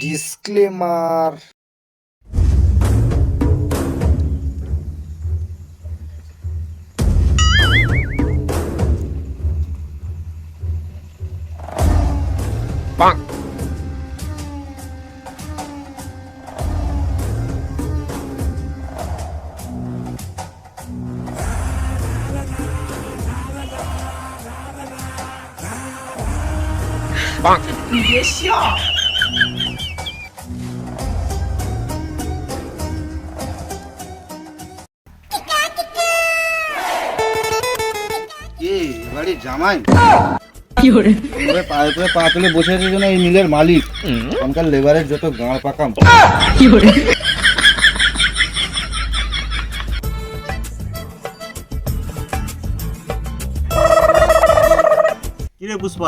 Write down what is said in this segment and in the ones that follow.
Disclaimer কে এবারে জামাই বাড়ির জামাই। এই মিলের মালিক। লেবারের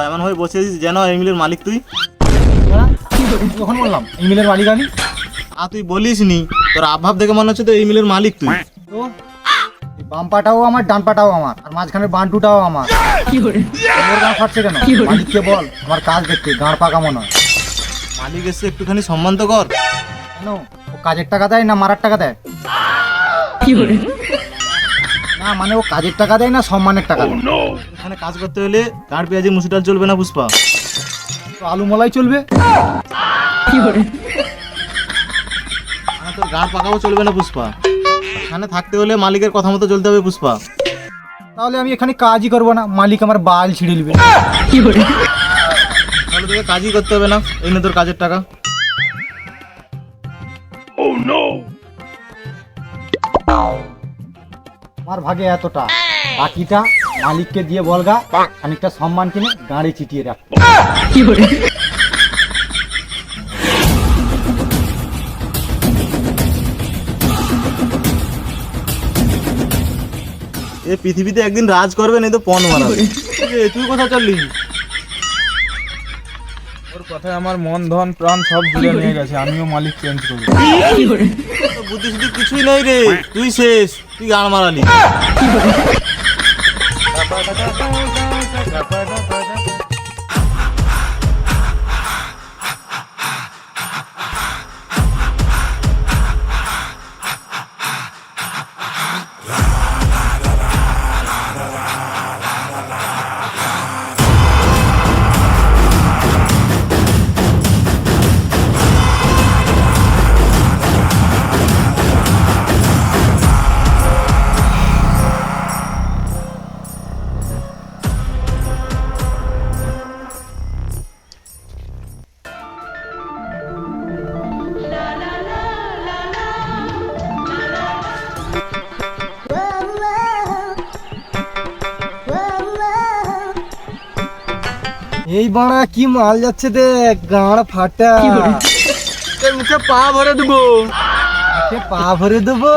এমন হয়ে বসে আছিস যেন এই মিলের মালিক তুই? কখন বললাম? এই মিলের মালিক আমি? আর তুই বলিস নি তোর আভাব দেখে মনে হচ্ছে তো এই মিলের মালিক তুই। বাম পাটাও আমার ডান পাটাও আমার আর মাঝখানে বান্টুটাও আমার। কি করে? তোর গান ফাটছে কেন? মালিককে বল আমার কাজ দেখতে গাঁড় পাকা মনে হয় মালিক এসে একটুখানি সম্মান তো কর। কেন? ও কাজের টাকা দেয় না মারার টাকা দেয়? কি করে? না মানে ও কাজের টাকা দেয় না সম্মানের টাকা দেয়। এখানে কাজ করতে হলে গাঁড় পেঁয়াজি মুসুর ডাল চলবে না পুষ্পা? তো আলু মলাই চলবে? কি করে? মানে তোর গাঁড় পাকাও চলবে না পুষ্পা? এখানে থাকতে হলে মালিকের কথা মতো চলতে হবে পুষ্পা। তাহলে আমি এখানে কাজই করব না মালিক আমার বাল ছিঁড়ে নেবে，তাহলে তোকে কাজই করতে হবে না এই নে তোর কাজের টাকা। আমার ভাগে এতটা। বাকিটা মালিককে দিয়ে বলগা খানিকটা সম্মান কিনে গাড়ি চিটিয়ে রাখ। এ পৃথিবীতে একদিন রাজ করবে না তো পণ মারাবে তুই কোথায় চললি? ওর কথায় আমার মন ধন প্রাণ সব জুড়ে নিয়ে গেছে আমিও মালিক চেঞ্জ করব। বুদ্ধি শুদ্ধি কিছুই নেই রে তুই শেষ তুই গান মারালি। এই বাড়া কি মাল যাচ্ছে দেখ গাঁড় ফাটা। তোর মুখে পা ভরে দেবো। মুখে পা ভরে দেবো।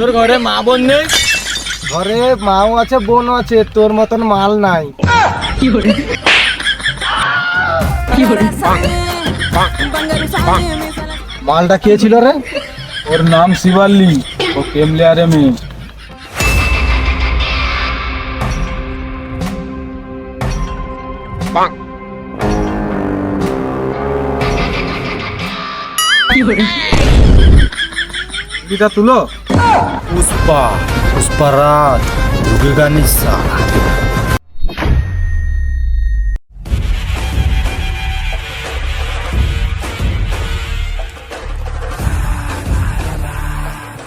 তোর ঘরে মা বোন নেই? ঘরে মাও আছে বোনও আছে তোর মতন মাল নাই। কি করে কি করে মালটা কে ছিল রে? ওর নাম শিবাল্লি ও কেমলে আরে মেয়ে। এটা তুলো পুষ্পা পুষ্পারাজ ঢুকেগা নিঃসা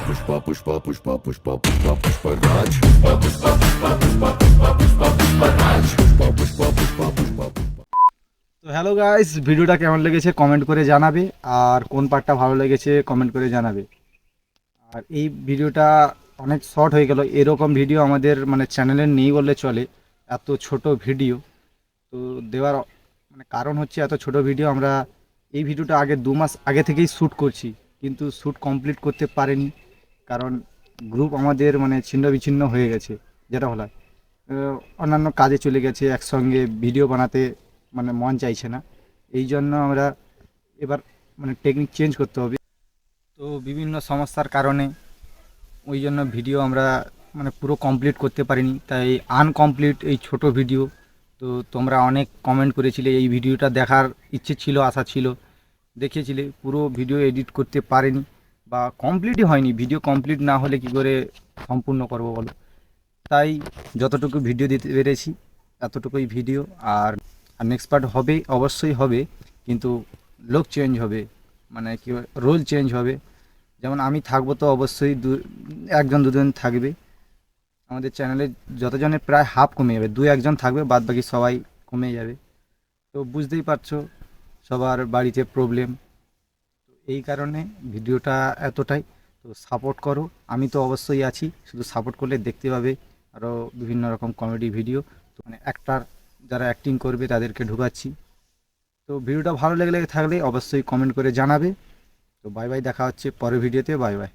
पुष्पा पुष्पा पुष्पा पुष्पा पुष्पा पुष्पा राज पुष्पा पुष्पा पुष्पा पुष्पा पुष्पा पुष्पा पुष्पा राज पुष्पा पुष्पा पुष्पा पुष्पा তো হ্যালো গাইস ভিডিওটা কেমন লেগেছে কমেন্ট করে জানাবে, আর কোন পার্টটা ভালো লেগেছে কমেন্ট করে জানাবে। আর এই ভিডিওটা অনেক শর্ট হয়ে গেল, এরকম ভিডিও আমাদের মানে চ্যানেলে নেই বললে চলে, এত ছোট ভিডিও তো দেওয়ার মানে কারণ হচ্ছে এত ছোট ভিডিও আমরা এই ভিডিওটা আগে দু মাস আগে থেকেই শ্যুট করছি, কিন্তু শ্যুট কমপ্লিট করতে পারেনি, কারণ গ্রুপ আমাদের মানে ছিন্ন বিচ্ছিন্ন হয়ে গেছে, যেটা হলো অন্যান্য কাজে চলে গেছে, একসঙ্গে ভিডিও বানাতে মানে মন চাইছে না। এই জন্য আমরা এবার মানে টেকনিক চেঞ্জ করতে হবে। তো বিভিন্ন সমস্যার কারণে ওই জন্য ভিডিও আমরা মানে পুরো কমপ্লিট করতে পারিনি। তাই আনকমপ্লিট এই ছোট ভিডিও তো তোমরা অনেক কমেন্ট করেছিলে, এই ভিডিওটা দেখার ইচ্ছে ছিল, আশা ছিল। দেখিয়েছিলে, পুরো ভিডিও এডিট করতে পারেনি বা কমপ্লিটই হয়নি। ভিডিও কমপ্লিট না হলে কি করে সম্পূর্ণ করব বলো? তাই যতটুকু ভিডিও দিতে পেরেছি, এতটুকুই ভিডিও আর আর নেক্সট পার্ট হবে, অবশ্যই হবে, কিন্তু লোক চেঞ্জ হবে মানে কি রোল চেঞ্জ হবে। যেমন আমি থাকব তো অবশ্যই দু, একজন দুজন থাকবে। আমাদের চ্যানেলে যতজনের প্রায় হাফ কমে যাবে দু একজন থাকবে বাদ বাকি সবাই কমে যাবে। তো বুঝতেই পারছ, সবার বাড়িতে প্রবলেম তো এই কারণে ভিডিওটা এতটাই। তো সাপোর্ট করো, আমি তো অবশ্যই আছি, শুধু সাপোর্ট করলে দেখতে পাবে আরও বিভিন্ন রকম কমেডি ভিডিও তো মানে অ্যাক্টার যারা অ্যাক্টিং করবে তাদেরকে ঢুকাচ্ছি। তো ভিডিওটা ভালো লেগে থাকলে অবশ্যই কমেন্ট করে জানাবে। তো বাই বাই দেখা হচ্ছে পরের ভিডিওতে বাই বাই